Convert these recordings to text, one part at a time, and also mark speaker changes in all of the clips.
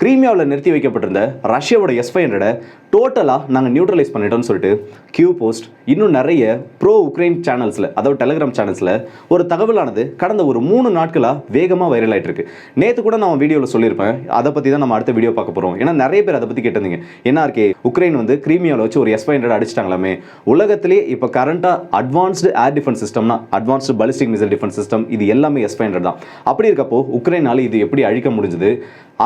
Speaker 1: கிரீமியாவில் நிறுத்தி வைக்கப்பட்டிருந்த ரஷ்யாவோட எஸ் ஃபைவ் ஹண்ட்ரடை டோட்டலாக நாங்கள் நியூட்ரலைஸ் பண்ணிட்டோம்னு சொல்லிட்டு கியூ போஸ்ட் இன்னும் நிறைய ப்ரோ உக்ரைன் சேனல்ஸில் அதாவது டெலிகிராம் சேனல்ஸில் ஒரு தகவலானது கடந்த ஒரு மூணு நாட்களாக வேகமாக வைரல் ஆயிட்டு இருக்கு நேற்று கூட நான் வீடியோவில் சொல்லியிருப்பேன். அதை பற்றி தான் நம்ம அடுத்த வீடியோ பார்க்க போகிறோம் ஏன்னா நிறைய பேர் அதை பற்றி கேட்டிருந்தீங்க. என்ன இருக்கே உக்ரைன் வந்து கிரீமியாவில் வச்சு ஒரு எஸ் ஃபைவ் ஹண்ட்ரட் அடிச்சிட்டாங்களாமே. உலகத்திலே இப்போ கரண்ட்டாக advanced air defence சிஸ்டம்னா advanced ballistic missile defence system இது எல்லாமே எஸ் ஃபைவ் ஹண்ட்ரட் தான். அப்படி இருக்கப்போ உக்ரைனால் இது எப்படி அழிக்க முடிஞ்சது?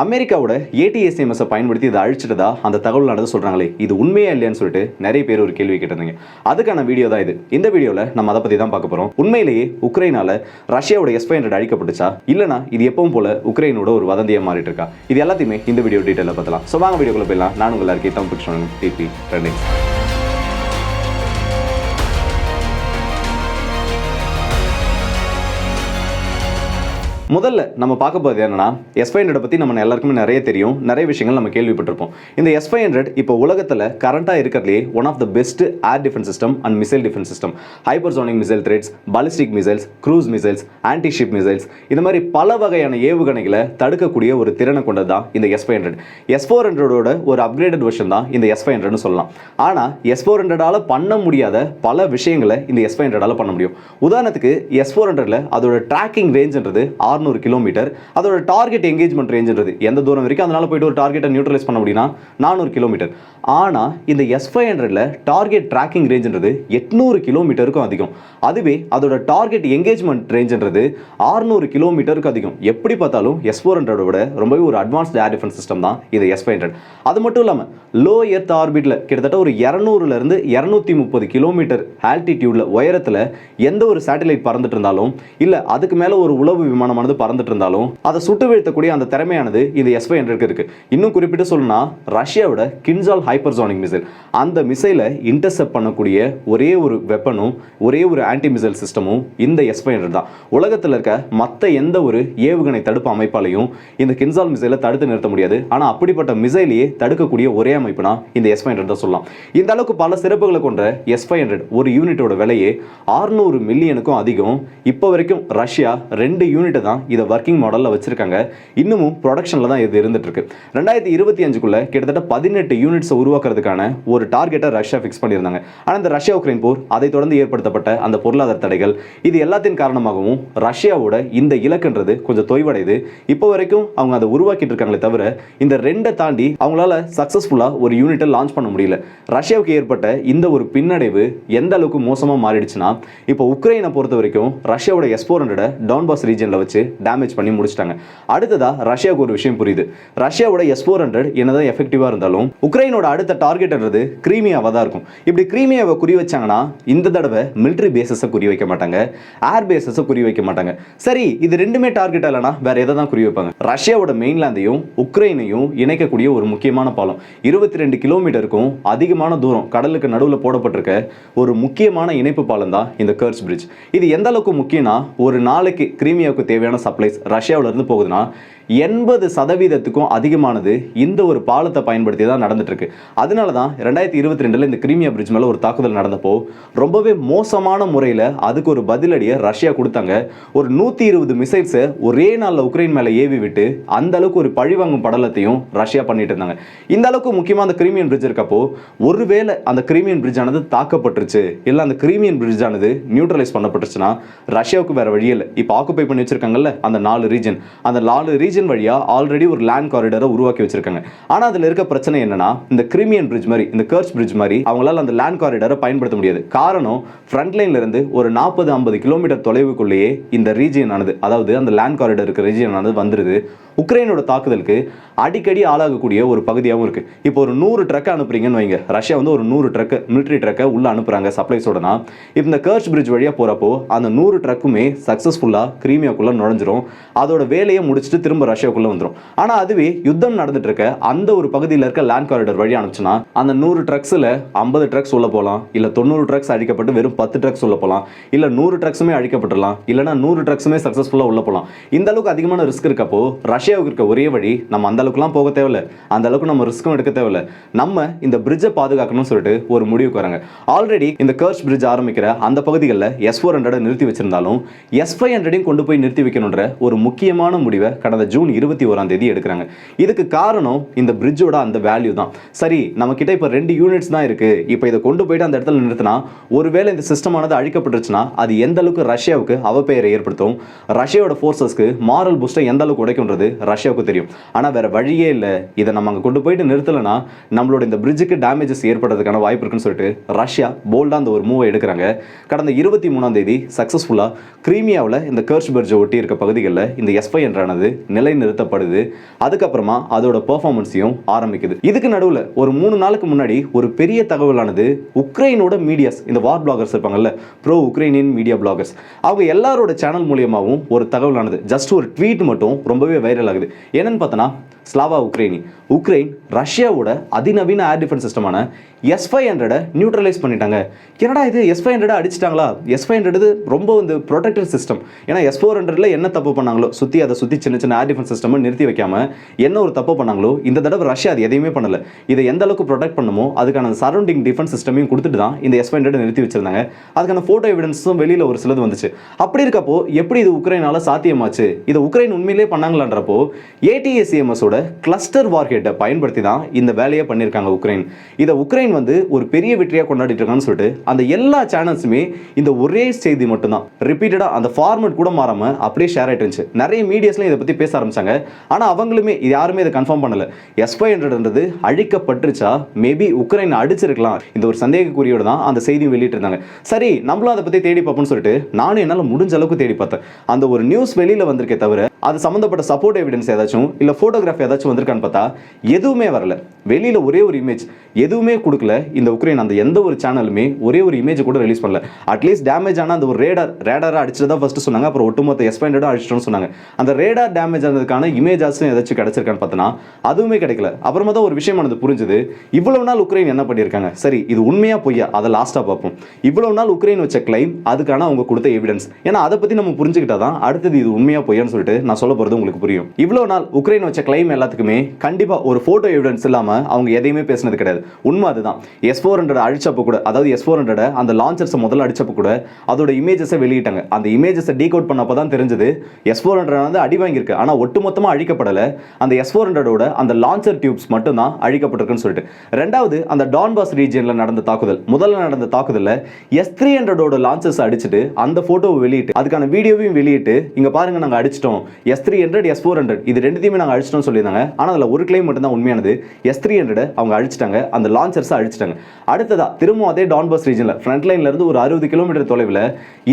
Speaker 1: அமெரிக்காவோட ஏடிஎஸ்எம்எஸை பயன்படுத்தி இதை அழிச்சிட்டதா? அந்த தகவல் நடந்து சொல்கிறாங்களே இது உண்மையா இல்லையான்னு சொல்லிட்டு நிறைய பேர் ஒரு கேள்வி கேட்டிருந்தீங்க. அதுக்கான வீடியோ தான் இது. இந்த வீடியோவில் நம்ம அதை பற்றி தான் பார்க்க போகிறோம் உண்மையிலேயே உக்ரைனால ரஷ்யாவோட எஸ் ஃபைவ் ஹண்ட்ரட் அழிக்கப்பட்டுச்சா? இல்லைனா இது எப்பவும் போல உக்ரைனோட ஒரு வதந்தியாக மாறிட்டு இருக்கா இது எல்லாத்தையுமே இந்த வீடியோ டீட்டெயிலில் பார்த்தலாம் ஸோ வாங்க வீடியோக்குள்ள போயிடலாம். நான் உங்கள் எல்லாருக்கே தான் பிடிச்சோம் டிபி ரெண்டு முதல்ல நம்ம பார்க்க போகிறது என்னன்னா எஸ் ஃபைவ் ஹண்ட்ரட் பற்றி நம்ம எல்லாருக்குமே நிறைய தெரியும். நிறைய விஷயங்கள் நம்ம கேள்விப்பட்டிருப்போம். இந்த எஸ் ஃபைவ் ஹண்ட்ரட் இப்போ உலகத்தில் கரண்ட்டாக இருக்கிறதுலே one of the best air defence system and missile defence system hypersonic missile threats ballistic missiles cruise missiles anti ship missiles இந்த மாதிரி பல வகையான ஏவுகணைகளை தடுக்கக்கூடிய ஒரு திறனை கொண்டது தான் இந்த S five hundred S four ஹண்ட்ரடோட ஒரு அப்கிரேடட் வருஷன் தான் இந்த எஸ் ஃபைவ் ஹண்ட்ரட்னு சொல்லலாம். ஆனால் எஸ் ஃபோர் ஹண்ட்ரடால் பண்ண முடியாத பல விஷயங்களை இந்த எஸ் ஃபைவ் ஹண்ட்ரடால் பண்ண முடியும். உதாரணத்துக்கு எஸ் ஃபோர் ஹண்ட்ரடில் அதோட ட்ராக்கிங் ரேஞ்சுன்றது ஆறுநூறு கிலோமீட்டர். அதோட டார்கெட் எங்கேஜ்மெண்ட் ரேஞ்சுன்றது எந்த தூரம் வரைக்கும் அதனால போயிட்டு ஒரு டார்கெட்டை நியூட்ரலைஸ் பண்ண முடியும்னா நானூறு கிலோமீட்டர். ஆனால் இந்த எஸ் ஃபைவ் ஹண்ட்ரட்ல டார்கெட் ட்ராக்கிங் ரேஞ்சுன்றது எட்நூறு கிலோமீட்டருக்கும் அதிகம். அதுவே அதோட டார்கெட் எங்கேஜ்மெண்ட் ரேஞ்சுன்றது ஆறுநூறு கிலோமீட்டருக்கு அதிகம். எப்படி பார்த்தாலும் எஸ் ஃபோர் ஹண்ட்ரடை விட ரொம்பவே ஒரு அட்வான்ஸ்ட் ஏர் டிஃபென்ஸ் சிஸ்டம் தான் இது எஸ் ஃபைவ் ஹண்ட்ரட் அது மட்டும் இல்லாமல் லோ எர்த் ஆர்பிட்டில் கிட்டத்தட்ட ஒரு இரநூறுலேருந்து இரநூத்தி முப்பது கிலோமீட்டர் ஆல்டிடியூடில் உயரத்தில் எந்த ஒரு சேட்டலைட் பறந்துட்டு இருந்தாலும் இல்லை அதுக்கு மேலே ஒரு உளவு விமானமானது பறந்துட்டு இருந்தாலும் அதை சுட்டு வீழ்த்தக்கூடிய அந்த திறமையானது இந்த எஸ் ஃபைவ் ஹண்ட்ரட்க்கு இருக்கு. இன்னும் குறிப்பிட்டு சொல்லணும்னா ரஷ்யாவோட கின்சால் ஹைப்பர்சோனிக் மிசைல். அந்த மிசைலை இன்டர்செப்ட் பண்ணக்கூடிய ஒரே ஒரு வெப்பனும் ஒரே ஒரு ஆன்டி மிசைல் சிஸ்டமும் இந்த எஸ் ஃபைவ் ஹண்ட்ரட் தான் உலகத்தில் இருக்க மற்ற எந்த ஒரு ஏவுகணை தடுப்பு அமைப்பாலையும் இந்த கின்சால் மிசைலை தடுத்து நிறுத்த முடியாது. ஆனால் அப்படிப்பட்ட மிசைலையே தடுக்கக்கூடிய ஒரே அமைப்புனா இந்த எஸ் ஃபைவ் ஹண்ட்ரட் தான் சொல்லலாம். இந்த அளவுக்கு பல சிறப்புகளை கொண்ட எஸ் ஃபைவ் ஹண்ட்ரட் ஒரு யூனிட்டோட விலையே ஆறுநூறு மில்லியனுக்கும் அதிகம். இப்போ வரைக்கும் ரஷ்யா ரெண்டு யூனிட்டை தான் இதை ஒர்க்கிங் மாடலில் வச்சுருக்காங்க. இன்னமும் ப்ரொடக்ஷனில் தான் இது இருந்துட்டு ரெண்டாயிரத்தி இருபத்தி அஞ்சுக்குள்ளே கிட்டத்தட்ட பதினெட்டு யூனிட்ஸை உருவாக்குறதுக்கான ஒரு டார்கெட்டை ரஷ்யா ஃபிக்ஸ் பண்ணியிருந்தாங்க. ஆனால் இந்த ரஷ்யா உக்ரைன் போர் அதை தொடர்ந்து ஏற்படுத்தப்பட்ட அந்த பொருளாதார தடைகள் இது எல்லாத்தின் காரணமாகவும் ரஷ்யாவோட இந்த இலக்குன்றது கொஞ்சம் தொய்வடையுது. இப்போ வரைக்கும் அவங்க அதை உருவாக்கிட்டு இருக்காங்களே தவிர இந்த ரெண்டை தாண்டி அவங்களால சக்ஸஸ்ஃபுல்லாக ஒரு யூனிட்டை லான்ச் பண்ண முடியல. ரஷ்யாவுக்கு ஏற்பட்ட இந்த ஒரு பின்னடைவு எந்த அளவுக்கு மோசமாக மாறிடுச்சுன்னா இப்போ உக்ரைனை பொறுத்த வரைக்கும் ரஷ்யாவோட எஸ் ஃபோர் ஹண்ட்ரட் டவுன்பாஸ் ரீஜனில் வச்சு டேமேஜ் பண்ணி முடிச்சிட்டாங்க. அடுத்ததா ரஷ்யாவுக்கு ஒரு விஷயம் புரியுது. ரஷ்யாவோட எஸ் ஃபோர் ஹண்ட்ரட் என்னதான் எஃபெக்டிவாக இருந்தாலும் உக்ரைனோட அடுத்த டார்கெட்ன்றது கிரீமியாவாக தான் இருக்கும். இப்படி கிரீமியாவை குறி வச்சாங்கன்னா இந்த தடவை மிலிட்ரி பேசஸை குறி வைக்க மாட்டாங்க. ஏர் பேசஸை குறி வைக்க மாட்டாங்க. சரி இது ரெண்டுமே டார்கெட் இல்லைனா வேற எதை தான் குறி வைப்பாங்க? ரஷ்யாவோட மெயின்லாந்தையும் உக்ரைனையும் இணைக்கக்கூடிய ஒரு முக்கியமான பாலம். இருபத்தி ரெண்டு கிலோமீட்டருக்கும் அதிகமான தூரம் கடலுக்கு நடுவில் போடப்பட்டிருக்க ஒரு முக்கியமான இணைப்பு பாலம் தான் இந்த கர்ஸ் பிரிட்ஜ் இது எந்த அளவுக்கு முக்கியம்னா ஒரு நாளைக்கு கிரீமியாவுக்கு தேவையான சப்ளைஸ் ரஷ்யாவுல இருந்து போகுதுன்னா எண்பது சதவீதத்துக்கும் அதிகமானது இந்த ஒரு பாலத்தை பயன்படுத்தி தான் நடந்துட்டு இருக்கு அதனால தான் ரெண்டாயிரத்தி இருபத்தி ரெண்டுல இந்த கிரீமியா பிரிட்ஜ் மேலே ஒரு தாக்குதல் நடந்தப்போ ரொம்பவே மோசமான முறையில் அதுக்கு ஒரு பதிலடியை ரஷ்யா கொடுத்தாங்க. ஒரு நூற்றி இருபது மிசைல்ஸை ஒரே நாளில் உக்ரைன் மேலே ஏவி விட்டு அந்த அளவுக்கு ஒரு பழிவாங்கும் படலத்தையும் ரஷ்யா பண்ணிட்டு இருந்தாங்க. இந்த அளவுக்கு முக்கியமாக அந்த கிரீமியன் பிரிட்ஜ் இருக்கப்போ ஒருவேளை அந்த கிரீமியன் பிரிட்ஜ் ஆனது தாக்கப்பட்டுருச்சு இல்லை அந்த கிரீமியன் பிரிட்ஜ் ஆனது நியூட்ரலைஸ் பண்ணப்பட்டுருச்சுன்னா ரஷ்யாவுக்கு வேற வழியில் இல்லை. இப்போ ஆக்குபை பண்ணி வச்சிருக்காங்கல்ல அந்த நாலு ரீஜன் அந்த நாலு ரீஜன் வழியா ஆல்ரெடி ஒரு லேண்ட் காரிடரை உருவாக்கி வச்சிருக்காங்க. ஆனால் அதில் இருக்க பிரச்சனை என்னன்னா இந்த கிரிமியன் பிரிட்ஜ் மாதிரி இந்த கர்ச் பிரிட்ஜ் மாதிரி அவங்களால அந்த லேண்ட் காரிடரை பயன்படுத்த முடியாது. காரணம் ஃப்ரண்ட் லைன்ல இருந்து ஒரு நாற்பது ஐம்பது கிலோமீட்டர் தொலைவுக்குள்ளேயே இந்த ரீஜியன் ஆனது அதாவது அந்த லேண்ட் காரிடர் இருக்கிற ரீஜியன் ஆனது வந்துருது. உக்ரைனோட தாக்குதலுக்கு அடிக்கடி ஆளாகக்கூடிய ஒரு பகுதியாகவும் இருக்கு. இப்போ ஒரு நூறு ட்ரக்கை அனுப்புறீங்கன்னு வைங்க. ரஷ்யா வந்து ஒரு நூறு ட்ரக்கு மிலிட்ரி ட்ரக்கை உள்ள அனுப்புறாங்க சப்ளைஸோடனா இப்போ இந்த கர்ச் பிரிட்ஜ் வழியாக போறப்போ அந்த நூறு ட்ரக்குமே சக்ஸஸ்ஃபுல்லாக கிரீமியாக்குள்ளே நுழைஞ்சிரும். அதோட வேலையை முடிச்சுட்டு திரும்ப ரஷ்யாவுக்குள்ளே வந்துடும் ஆனால் அதுவே யுத்தம் நடந்துட்டு இருக்க அந்த ஒரு பகுதியில் இருக்க லேண்ட் காரிடர் வழி அனுப்பிச்சுன்னா அந்த நூறு ட்ரக்ஸில் ஐம்பது ட்ரக்ஸ் உள்ள போகலாம் இல்லை தொண்ணூறு ட்ரக்ஸ் அழிக்கப்பட்டு வெறும் பத்து ட்ரக்ஸ் உள்ள போகலாம் இல்லை நூறு ட்ரக்ஸுமே அழிக்கப்பட்டுலாம் இல்லைனா நூறு ட்ரக்ஸுமே சக்ஸஸ்ஃபுல்லாக உள்ள போகலாம் இந்த அளவுக்கு அதிகமான ரிஸ்க் இருக்கப்போ ரஷ்யாவுக்கு இருக்க ஒரே வழி நம்ம அந்த அளவுக்குலாம் போக தேவையில்ல. அந்த அளவுக்கு நம்ம ரிஸ்க்கும் எடுக்க தேவையில்லை. நம்ம இந்த பிரிட்ஜை பாதுகாக்கணும்னு சொல்லிட்டு ஒரு முடிவுக்கு வராங்க. ஆல்ரெடி இந்த கர்ச் பிரிட்ஜ் ஆரம்பிக்கிற அந்த பகுதிகளில் எஸ் ஃபோர் ஹண்ட்ரட் நிறுத்தி வச்சிருந்தாலும் எஸ் ஃபைவ் ஹண்ட்ரடையும் கொண்டு போய் நிறுத்தி வைக்கணுன்ற ஒரு முக்கியமான முடிவை கடந்த ஜூன் இருபத்தி ஓராம் தேதி எடுக்கிறாங்க. இதுக்கு காரணம் இந்த பிரிட்ஜோட அந்த வேல்யூ தான். சரி நம்ம கிட்ட இப்போ ரெண்டு யூனிட்ஸ் தான் இருக்கு. இப்போ இதை கொண்டு போயிட்டு அந்த இடத்துல நிறுத்தினா ஒருவேளை இந்த சிஸ்டமானது அழிக்கப்பட்டுருச்சுன்னா அது எந்த அளவுக்கு ரஷ்யாவுக்கு அவப்பெயரை ஏற்படுத்தும்? ரஷ்யாவோட ஃபோர்ஸஸ்க்கு மாரல் பூஸ்டை எந்த அளவுக்கு உடைக்கும்ன்றது ரஷ்யாவுக்கு தெரியும். ஆனால் வேற வழியே இல்லை. இதை நம்ம அங்கே கொண்டு போயிட்டு நிறுத்தலைன்னா நம்மளோட இந்த பிரிட்ஜுக்கு டேமேஜஸ் ஏற்படுறதுக்கான வாய்ப்பு இருக்குன்னு சொல்லிட்டு ரஷ்யா போல்டாக அந்த ஒரு மூவை எடுக்கிறாங்க. கடந்த இருபத்தி மூணாம் தேதி சக்ஸஸ்ஃபுல்லாக கிரீமியாவில் இந்த கர்ச் பிரிட்ஜை ஒட்டி இருக்க பகுதிகளில் இந்த எஸ்பை என்றானது நிலைநிறுத்தப்படுது. அதுக்கப்புறமா அதோட பெர்ஃபார்மன்ஸையும் ஆரம்பிக்குது. இதுக்கு நடுவில் ஒரு மூணு நாளுக்கு முன்னாடி ஒரு பெரிய தகவலானது உக்ரைனோட மீடியாஸ் இந்த வார் பிளாகர்ஸ் இருப்பாங்கல்ல ப்ரோ உக்ரைனியன் மீடியா பிளாகர்ஸ் அவங்க எல்லாரோட சேனல் மூலியமாகவும் ஒரு தகவலானது ஜஸ்ட் ஒரு ட்வீட் மட்டும் ரொம்பவே வைரல் ஆகுது. என்னன்னு பார்த்தோன்னா ஸ்லாவா உக்ரைனி. உக்ரைன் ரஷ்யாவோட அதிநவீன ஏர் டிஃபென்ஸ் சிஸ்டமான எஸ் ஃபைவ் ஹண்ட்ரடை நியூட்ரலைஸ் பண்ணிட்டாங்க. என்னடா இது? எஸ் ஃபைவ் ஹண்ட்ரட் அடிச்சிட்டாங்களா? எஸ் ஃபைவ் ஹண்ட்ரட் ரொம்ப வந்து ப்ரொடெக்டட் சிஸ்டம் ஏன்னா எஸ் ஃபோர் ஹண்ட்ரட்ல என்ன தப்பு பண்ணாங்களோ சுற்றி அதை சுற்றி சின்ன சின்ன ஏர் டிஃபென்ஸ் சிஸ்டம் நிறுத்தி வைக்காம என்ன ஒரு தப்பு பண்ணாங்களோ இந்த தடவை ரஷ்யா அது எதையுமே பண்ணல. இதை எந்த அளவுக்கு ப்ரொடெக்ட் பண்ணுமோ அதுக்கான சரௌண்டிங் டிஃபென்ஸ் சிஸ்டமையும் கொடுத்துட்டு தான் இந்த எஸ் ஃபைவ் ஹண்ட்ரட் நிறுத்தி வச்சிருந்தாங்க. அதுக்கான ஃபோட்டோ எவிடன்ஸும் வெளியில் ஒரு சிலது வந்துச்சு. அப்படி இருக்கப்போ எப்படி இது உக்ரைனால சாத்தியமாச்சு? இதை உக்ரைன் உண்மையிலே பண்ணாங்களான்றப்போ ஏடிஎஸ்சிஎம்எஸோட கிளஸ்டர் வார்ஹெட்டை பயன்படுத்தி தான் இந்த வேலையை பண்ணியிருக்காங்க உக்ரைன். இதை உக்ரைன் வந்து ஒரு பெரிய வெற்றியாக கொண்டாடிட்டு இருக்காங்கன்னு சொல்லிட்டு அந்த எல்லா சேனல்ஸுமே இந்த ஒரே செய்தி மட்டும்தான். ரிப்பீட்டடாக அந்த ஃபார்மெட் கூட மாறாமல் அப்படியே ஷேர் ஆகிட்டு இருந்துச்சு. நிறைய மீடியாஸ்லாம் இதை பற்றி பேச ஆரம்பிச்சாங்க. ஆனால் அவங்களுமே இது யாருமே இதை கன்ஃபார்ம் பண்ணல. எஸ் ஃபைவ் ஹண்ட்ரட்ன்றது அழிக்கப்பட்டுருச்சா? மேபி உக்ரைன் அடிச்சிருக்கலாம். இந்த ஒரு சந்தேகக்குறியோடு தான் அந்த செய்தி வெளியிட்டிருந்தாங்க. சரி நம்மளும் அதை பற்றி தேடி பார்ப்போம்னு சொல்லிட்டு நானும் என்னால் முடிஞ்ச அளவுக்கு தேடி பார்த்தேன். அந்த ஒரு நியூஸ் வெளியில் வந்திருக்கே தவிர அது சம்மந்தப்பட்ட சப்போர்ட் எவிடன்ஸ் ஏதாச்சும் இல்லை ஃபோட்டோகிராஃப் ஏதாச்சும் வந்திருக்கான்னு பார்த்தா எதுவுமே வரல. வெளியில் ஒரே ஒரு இமேஜ் எதுவுமே கொடுக்கல. இந்த உக்ரைன் அந்த எந்த ஒரு சேனலுமே ஒரே ஒரு இமேஜ் கூட ரிலீஸ் பண்ணல. அட்லீஸ்ட் டேமேஜ் ஆனால் அந்த ஒரு ரேடார் ரேடாரை அடிச்சதா ஃபஸ்ட்டு சொன்னாங்க. அப்புறம் ஒட்டுமொத்த எஸ்பெண்டடாக அடிச்சிட்டோம்னு சொன்னாங்க. அந்த ரேடார் டேமேஜ் ஆனதுக்கான இமேஜாஸும் ஏதாச்சும் கிடச்சிருக்கான்னு பார்த்தோன்னா அதுவுமே கிடைக்கல. அப்புறமா தான் ஒரு விஷயமானது புரிஞ்சுது. இவ்வளவு நாள் உக்ரைன் என்ன பண்ணியிருக்காங்க? சரி இது உண்மையாக பொய்யா? அதை லாஸ்ட்டாக பார்ப்போம். இவ்வளவு நாள் உக்ரைன் வச்ச கிளைம் அதுக்கான அவங்க கொடுத்த எவிடன்ஸ் ஏன்னா அதை பற்றி நம்ம புரிஞ்சுக்கிட்டா தான் அடுத்தது இது உண்மையா பொய்யான்னு சொல்லிட்டு நான் சொல்ல போகிறது உங்களுக்கு புரியும். இவ்வளோ நாள் உக்ரைன் வச்ச கிளைம் எல்லாத்துக்குமே கண்டிப்பாக ஒரு ஃபோட்டோ எவிடன்ஸ் இல்லாமல் அவங்க எதையுமே பேசினது கிடையாது. உண்மை அதுதான். எஸ் ஃபோர் ஹண்ட்ரட் அழிச்சப்போ கூட அதாவது எஸ் ஃபோர் ஹண்ட்ரட் அந்த லான்ச்சர்ஸை முதல்ல அடிச்சப்போ கூட அதோட இமேஜஸை வெளியிட்டாங்க. அந்த இமேஜஸை டீக் அவுட் பண்ணப்போ தான் தெரிஞ்சது எஸ் ஃபோர் ஹண்ட்ரட் வந்து அடி வாங்கியிருக்கு. ஆனால் ஒட்டுமொத்தமாக அழிக்கப்படலை. அந்த எஸ் ஃபோர் ஹண்ட்ரடோட அந்த லான்ச்சர் டியூப்ஸ் மட்டும் தான் அழிக்கப்பட்டிருக்குன்னு சொல்லிட்டு. ரெண்டாவது அந்த டான்பாஸ் ரீஜியனில் நடந்த தாக்குதல். முதல்ல நடந்த தாக்குதலில் எஸ் த்ரீ ஹண்ட்ரடோட லான்ச்சர்ஸ் அடிச்சுட்டு அந்த ஃபோட்டோவை வெளியிட்டு அதுக்கான வீடியோவையும் வெளியிட்டு இங்கே பாருங்கள் நாங்கள் அடிச்சிட்டோம். S three hundred S four hundred இது ரெண்டுத்தையுமே நாங்கள் அழிச்சிட்டோம்னு சொல்லியிருந்தாங்க. ஆனால் அதில் ஒரு கிளைம் மட்டும் தான் உண்மையானது எஸ் த்ரீ ஹண்ட்ரட் அவங்க அழிச்சிட்டாங்க. அந்த லான்ச்சர்ஸை அழிச்சிட்டாங்க. அடுத்ததா திரும்பவும் அதே டான்பஸ் ரீஜனில் ஃப்ரண்ட் லைன்லேருந்து ஒரு அறுபது கிலோமீட்டர் தொலைவில்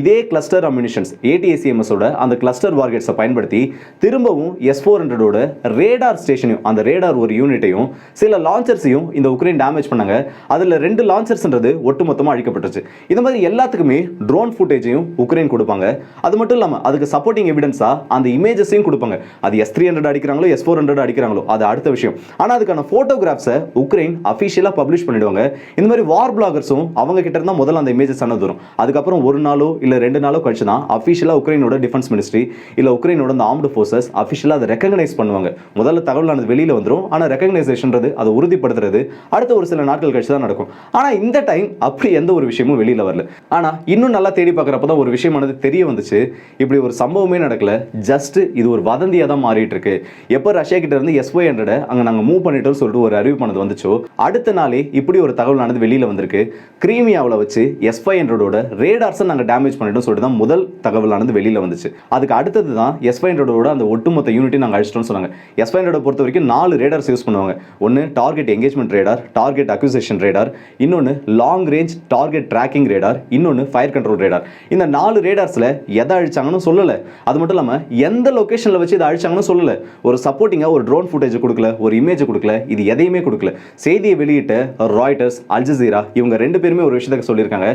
Speaker 1: இதே கிளஸ்டர் அம்யூனிஷன்ஸ் ஏடிஎஸ்சிஎம்எஸோட அந்த கிளஸ்டர் வார்கெட்ஸை பயன்படுத்தி திரும்பவும் எஸ் ஃபோர் ஹண்ட்ரடோட ரேடார் ஸ்டேஷனையும் அந்த ரேடார் ஒரு யூனிட்டையும் சில லான்ச்சர்ஸையும் இந்த உக்ரைன் டேமேஜ் பண்ணாங்க. அதில் ரெண்டு லான்ச்சர்ஸ்ன்றது ஒட்டுமொத்தமாக அழிக்கப்பட்டுச்சு இந்த மாதிரி எல்லாத்துக்குமே ட்ரோன் ஃபுட்டேஜையும் உக்ரைன் கொடுப்பாங்க. அது மட்டும் இல்லாமல் அதுக்கு சப்போர்ட்டிங் எவிடன்ஸாக அந்த இமேஜஸையும் கொடுப்பாங்க. அது எஸ் த்ரீ ஹண்ட்ரட் அடிக்கிறாங்களோ எஸ் ஃபோர் ஹண்ட்ரட் அடிக்கிறாங்களோ அது அடுத்த விஷயம். ஆனால் அதுக்கான ஃபோட்டோகிராஃப்ஸை உக்ரைன் அஃபிஷியலாக பப்ளிஷ் பண்ணிடுவாங்க. இந்த மாதிரி வார் பிளாகர்ஸும் அவங்க கிட்ட இருந்தால் முதல்ல அந்த இமேஜஸ் அனுப்பி வரும். அதுக்கப்புறம் ஒரு நாளோ இல்லை ரெண்டு நாளோ கழிச்சு தான் அஃபிஷியலாக உக்ரைனோட டிஃபென்ஸ் மினிஸ்ட்ரி இல்லை உக்ரைனோட அந்த ஆர்ம்டு ஃபோர்ஸஸ் அஃபிஷியலாக அதை ரெக்கக்னைஸ் பண்ணுவாங்க. முதல்ல தகவலானது வெளியில் வந்துடும் ஆனால் ரெக்கக்னைசேஷன்றது அதை உறுதிப்படுத்துறது அடுத்த ஒரு சில நாட்கள் கழிச்சு தான் நடக்கும். ஆனால் இந்த டைம் அப்படி எந்த ஒரு விஷயமும் வெளியில் வரல. ஆனால் இன்னும் நல்லா தேடி பார்க்குறப்ப தான் ஒரு விஷயமானது தெரிய வந்துச்சு. இப்படி ஒரு சம்பவமே நடக்கல. ஜஸ்ட் இது ஒரு வதந்தியாக தான் மாறிட்டு இருக்கு எப்போ ரஷ்யா கிட்ட இருந்து எஸ்ஒய் ஹண்ட்ரட் அங்கே நாங்கள் மூவ் பண்ணிட்டோம்னு சொல்லிட்டு ஒரு அறிவிப்பானது வந்துச்சோ அடுத்த நாளே இப்படி ஒரு தகவலானது வெளியில் வந்திருக்கு. கிரீமியாவில் வச்சு எஸ் ஃபைவ் ஹண்ட்ரடோட ரேடார்ஸை நாங்கள் டேமேஜ் பண்ணிட்டோம் சொல்லிட்டு தான் முதல் தகவலானது வெளியில் வந்துச்சு. அதுக்கு அடுத்தது தான் எஸ் ஃபைவ் ஹண்ட்ரடோட அந்த ஒட்டுமொத்த யூனிட்டி நாங்கள் அழிச்சிட்டோம்னு சொன்னாங்க. எஸ் ஃபைவ் ஹண்ட்ரட் பொறுத்த வரைக்கும் நாலு ரேடார்ஸ் யூஸ் பண்ணுவாங்க. ஒன்று target engagement radar target acquisition radar இன்னொன்று long range target tracking radar இன்னொன்று ஃபயர் கண்ட்ரோல் ரேடார் இந்த நாலு ரேடார்ஸில் எதை அழிச்சாங்கன்னு சொல்லலை. அது மட்டும் இல்லாமல் எந்த லொக்கேஷனில் வச்சு இதை அழிச்சாங்கன்னு சொல்லலை. ஒரு சப்போர்ட்டிங்காக ஒரு ட்ரோன் ஃபுட்டேஜ் கொடுக்கல ஒரு இமேஜ் கொடுக்கல இது எதையுமே கொடுக்கல. செய்தியை வெளியிட்ட ராய்டர்ஸ் அல்ஜசீரா இவங்க ரெண்டு பேருமே ஒரு விஷயத்தை சொல்லியிருக்காங்க.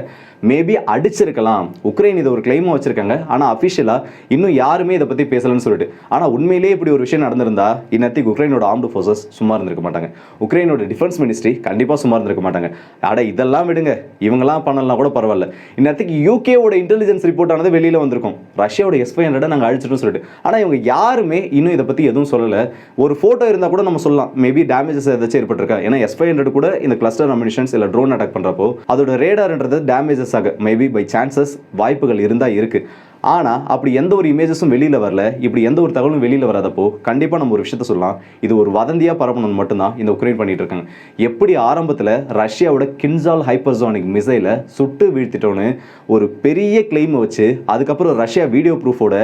Speaker 1: மேபி அடிச்சிருக்கலாம். உக்ரைன் இதை ஒரு கிளைமாக வச்சிருக்காங்க. ஆனால் அஃபிஷியலாக இன்னும் யாருமே இதை பற்றி பேசலன்னு சொல்லிட்டு. ஆனால் உண்மையிலேயே இப்படி ஒரு விஷயம் நடந்திருந்தா இன்னத்துக்கு உக்ரைனோட ஆர்ம்டு ஃபோர்ஸஸ் சும்மா இருந்திருக்க மாட்டாங்க. உக்ரைனோட டிஃபென்ஸ் மினிஸ்ட்ரி கண்டிப்பாக சும்மா இருந்திருக்க மாட்டாங்க. அட இதெல்லாம் விடுங்க. இவங்கெல்லாம் பண்ணலாம் கூட பரவாயில்ல. இன்னத்துக்கு யூகேவோட இன்டெலிஜென்ஸ் ரிப்போர்ட் ஆனது வெளியில் வந்திருக்கும். ரஷ்யாவோட எஸ்பை ஹண்ட்ரடை நாங்கள் அழிச்சிட்டோம் சொல்லிட்டு. ஆனால் இவங்க யாருமே இன்னும் இதை பற்றி எதுவும் சொல்லலை. ஒரு ஃபோட்டோ இருந்தால் கூட நம்ம சொல்லலாம். மேபி டேமேஜஸ் ஏதாச்சும் ஏற்பட்டிருக்கா? ஏன்னா எஸ் ஃபைவ் ஹண்ட்ரட் கூட இந்த கிளஸ்டர் அமினிஷன்ஸ் இல்லை ட்ரோன் அட்டாக் பண்ணுறப்போ அதோட ரேடார்ன்றது டேமேஜஸ் ஆக மேபி பை சான்சஸ் வாய்ப்புகள் இருந்தால் இருக்குது ஆனால் அப்படி எந்த ஒரு இமேஜஸும் வெளியில் வரல இப்படி எந்த ஒரு தகவலும் வெளியில் வராதப்போ கண்டிப்பாக நம்ம ஒரு விஷயத்த சொல்லலாம். இது ஒரு வதந்தியாக பரப்பணும்னு மட்டும்தான் இந்த உக்ரைன் பண்ணிட்டு இருக்காங்க. எப்படி ஆரம்பத்தில் ரஷ்யாவோட கின்சால் ஹைப்பர்சானிக் மிசைலை சுட்டு வீழ்த்திட்டோன்னு ஒரு பெரிய கிளைமை வச்சு அதுக்கப்புறம் ரஷ்யா வீடியோ ப்ரூஃபோட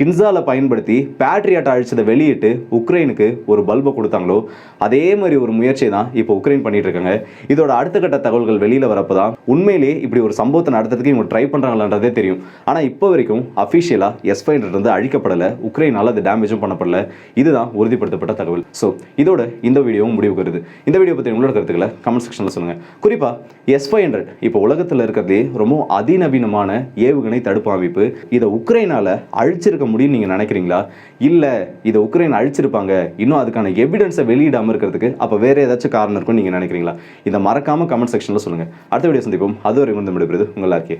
Speaker 1: கின்சாலை பயன்படுத்தி பேட்ரியாட் அழிச்சதை வெளியிட்டு உக்ரைனுக்கு ஒரு பல்பை கொடுத்தாங்களோ அதே மாதிரி ஒரு முயற்சியை தான் இப்போ உக்ரைன் பண்ணிட்டு இருக்காங்க. இதோட அடுத்த கட்ட தகவல்கள் வெளியில் வரப்போ தான் உண்மையிலேயே இப்படி ஒரு சம்பவத்தை நடத்துறதுக்கு இவங்க ட்ரை பண்ணுறாங்களான்றதே தெரியும். ஆனால் இப்போ வரைக்கும் அஃபிஷியலாக எஸ் ஃபைவ்ன்றது அழிக்கப்படலை உக்ரைனால் அது டேமேஜும் பண்ணப்படல. இதுதான் உறுதிப்படுத்தப்பட்ட தகவல். ஸோ இதோட இந்த வீடியோவும் முடிவுக்கு வருது இந்த வீடியோ பற்றி உங்களோட கருத்துக்களை கமெண்ட் செக்ஷனில் சொல்லுங்கள் குறிப்பாக எஸ் ஃபைவ் ஹண்ட்ரட் இப்போ உலகத்தில் இருக்கிறதே ரொம்ப அதிநவீனமான ஏவுகணை தடுப்பு அமைப்பு. இதை உக்ரைனால் அழிச்சிருக்க முடியும்னு நீங்கள் நினைக்கிறீங்களா? இல்லை இதை உக்ரைன் அழிச்சிருப்பாங்க. இன்னும் அதுக்கான எவிடன்ஸை வெளியிடாமல் இருக்கிறதுக்கு அப்போ வேறு ஏதாச்சும் காரணம் இருக்கும்னு நீங்கள் நினைக்கிறீங்களா? இதை மறக்காமல் கமெண்ட் செக்ஷனில் சொல்லுங்கள் அடுத்த வீடியோ சந்திப்போம். அதுவரை வந்து விடுபடுது உங்கள் எல்லாருக்கே